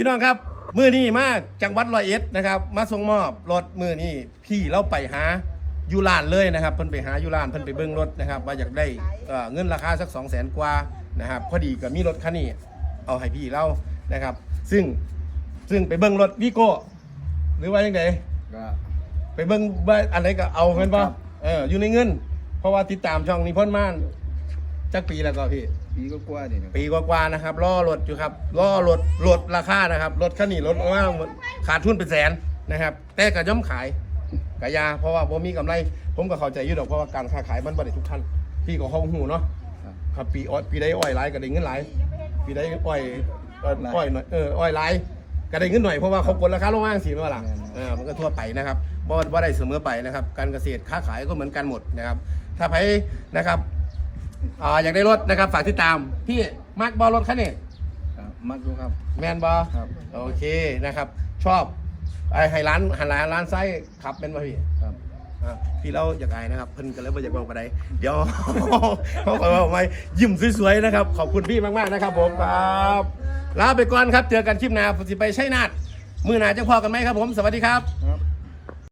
พี่น้องครับมือนี้มาจังหวัดร้อยเอ็ดนะครับ มาส่งมอบรถมือนี้พี่เราไปหาอยูลานเลยนะครับเพิ่นไปหาอยูลานเพิ่นไปเบิ้งรถนะครับว่าอยากได้เอ่อเงินราคาสัก 2 0 0 0 0 0 กว่านะครับพอดีก็มีรถคันนี้เอาให้พี่เรานะครับ ซึ่งซึ่งไปเบิ้งรถวีโก้หรือว่ายังไงก็ไปเบิ้งว่าอะไรก็เอาเงินป่ะครับเอออยู่ในเงิน เพราะว่าติดตามช่องนี้เพ่นมาน จักปีแล้วก็พี่ ปีก็กลัวดิเนี่ยปีกว่าๆนะครับล่อรถอยู่ครับล่อรถลดราคานะครับรถคันนี้ลดว่าขาดทุนเป็นแสนนะครับ แต่ก็ย่อมขายกะยา เพราะว่าผมมีกำไร ผมก็เข้าใจอยู่ดอกเพราะว่าการค้าขายมันบ่ได้ทุกท่านพี่ก็เข้าหูเนาะครับครับปีอ้อยปีใดอ้อยหลายก็ได้เงินหลายปีใดอ้อยเอ่ออ้อยหน่อยเอออ้อยหลายก็ได้เงินหน่อยเพราะว่าเขากดราคาลงมาสิมาล่ะเออมันก็ทั่วไปนะครับบ่บ่ได้เสมอไปนะครับ การเกษตรค้าขายก็เหมือนกันหมดนะครับ ถ้าใครนะครับ อ่าอยากได้รถนะครับฝากติดตามพี่มาร์กบอลรถคันนี้ครับมักดูครับ แมนบอครับ โอเคนะครับ ชอบไอ้ให้ร้านหันร้านร้านไส้ขับเป็นป่ะพี่ครับอะพี่เราอยากอายนะครับเพิ่นก็เลยบ่อยากบอกไปไหนเดี๋ยว เขาขอว่าไม่ยิ้มสวยๆนะครับ ขอบคุณพี่มากๆนะครับ ผมครับลาไปก่อนครับเจอกันคลิปหน้าผมสิไปใช้นาดมือหนาจะพอกันไหมครับผมสวัสดีครับ ครับ